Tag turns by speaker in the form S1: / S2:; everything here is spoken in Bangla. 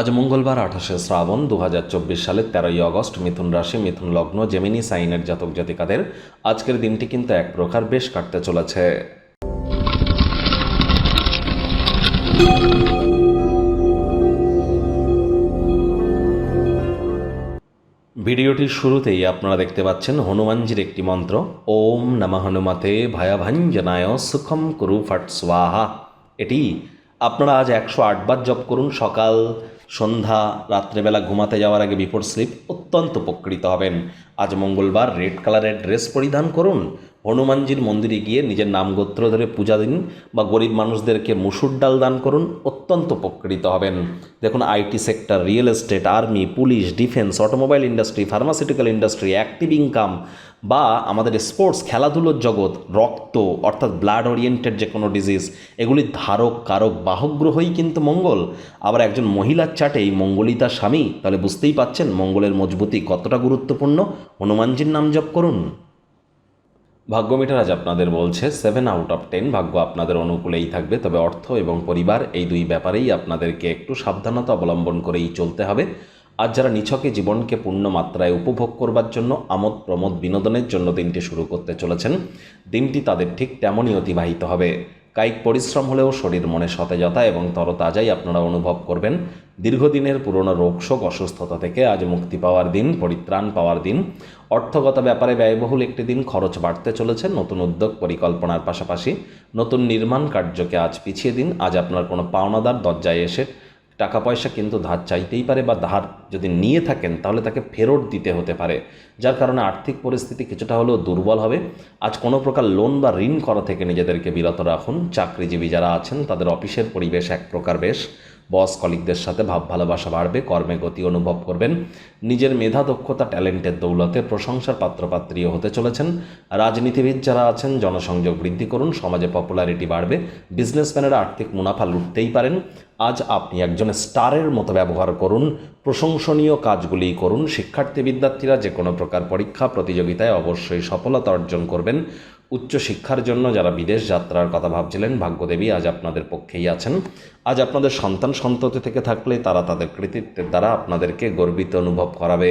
S1: আজ মঙ্গলবার, আঠাশে শ্রাবণ দু সালের তেরোই আগস্ট মিথুন রাশি, মিথুন লগ্ন জেমিনি সাইনের জাতক জাতিকাদের আজকের দিনটি কিন্তু এক প্রকার বেশ কাটতে চলেছে। ভিডিওটির শুরুতেই আপনারা দেখতে পাচ্ছেন হনুমানজির একটি মন্ত্র, ওম নমঃ হনুমতে ভয়াভাঞ্জনায় সুখম কুরু ফট স্বাহা। এটি আপনারা আজ একশো আটবার জপ করুন। সকাল, সন্ধ্যা, রাত্রেবেলা ঘুমাতে যাওয়ার আগে বিফোর স্লিপ অত্যন্ত উপকৃত হবেন। আজ মঙ্গলবার রেড কালারের ড্রেস পরিধান করুন। হনুমানজির মন্দিরে গিয়ে নিজের নাম গোত্র ধরে পূজা দিন বা গরিব মানুষদেরকে মুসুর ডাল দান করুন, অত্যন্ত উপকৃত হবেন। দেখুন IT sector, real estate, army, police, defence, automobile industry, pharmaceutical industry, active income বা আমাদের স্পোর্টস, খেলাধুলোর জগৎ, রক্ত, অর্থাৎ ব্লাড ওরিয়েন্টেড যে কোনো ডিজিজ এগুলির ধারক, কারক বাহক গ্রহই কিন্তু মঙ্গল। আবার একজন মহিলার চাটেই মঙ্গলই তার স্বামী, তাহলে বুঝতেই পাচ্ছেন মঙ্গলের মজবুতি কতটা গুরুত্বপূর্ণ। হনুমানজির নাম জপ করুন। ভাগ্য মিটার আজ আপনাদের বলছে সেভেন আউট অফ টেন ভাগ্য আপনাদের অনুকূলেই থাকবে, তবে অর্থ এবং পরিবার এই দুই ব্যাপারেই আপনাদেরকে একটু সাবধানতা অবলম্বন করেই চলতে হবে। আজ যারা নিছকে জীবনকে পূর্ণ মাত্রায় উপভোগ করবার জন্য আমোদ প্রমোদ বিনোদনের জন্য দিনটি শুরু করতে চলেছেন, দিনটি তাদের ঠিক তেমনই অতিবাহিত হবে। কায়িক পরিশ্রম হলেও শরীর মনে সতেজতা এবং তরতাজাই আপনারা অনুভব করবেন। দীর্ঘদিনের পুরনো রোগশোক, অসুস্থতা থেকে আজ মুক্তি পাওয়ার দিন, পরিত্রাণ পাওয়ার দিন। অর্থগত ব্যাপারে ব্যয়বহুল একটি দিন খরচ বাড়তে চলেছে। নতুন উদ্যোগ পরিকল্পনার পাশাপাশি নতুন নির্মাণ কার্যকে আজ পিছিয়ে দিন। আজ আপনার কোনো পাওনাদার দরজায় এসে টাকা পয়সা কিন্তু ধার চাইতেই পারে বা ধার যদি নিয়ে থাকেন, তাহলে তাকে ফেরত দিতে হতে পারে। যার কারণে আর্থিক পরিস্থিতি কিছুটা হলেও দুর্বল হবে। আজ কোনো প্রকার লোন বা ঋণ করা থেকে নিজেদেরকে বিরত রাখুন। চাকরিজীবী যারা আছেন, তাদের অফিসের পরিবেশ এক প্রকার বেশ। বস কলিকদের সাথে ভাব ভালোবাসা বাড়বে, কর্মে গতি অনুভব করবেন। নিজের মেধা, দক্ষতা, ট্যালেন্টের দৌলতে প্রশংসার পাত্রপাত্রীও হতে চলেছেন। রাজনীতিবিদ যারা আছেন, জনসংযোগ বৃদ্ধি করুন, সমাজে পপুলারিটি বাড়বে। বিজনেসম্যানেরা আর্থিক মুনাফা লুটতেই পারেন। আজ আপনি একজন স্টারের মতো ব্যবহার করুন, প্রশংসনীয় কাজগুলি করুন, শিক্ষার্থী বিদ্যার্থীরা যে কোনো প্রকার পরীক্ষা, প্রতিযোগিতায় অবশ্যই সফলতা অর্জন করবেন। উচ্চশিক্ষার জন্য যারা বিদেশ যাত্রার কথা ভাবছিলেন, ভাগ্যদেবী আজ আপনাদের পক্ষেই আছেন। আজ আপনাদের সন্তান সন্ততি থেকে থাকলে তারা তাদের কৃতিত্বের দ্বারা আপনাদেরকে গর্বিত অনুভব করাবে।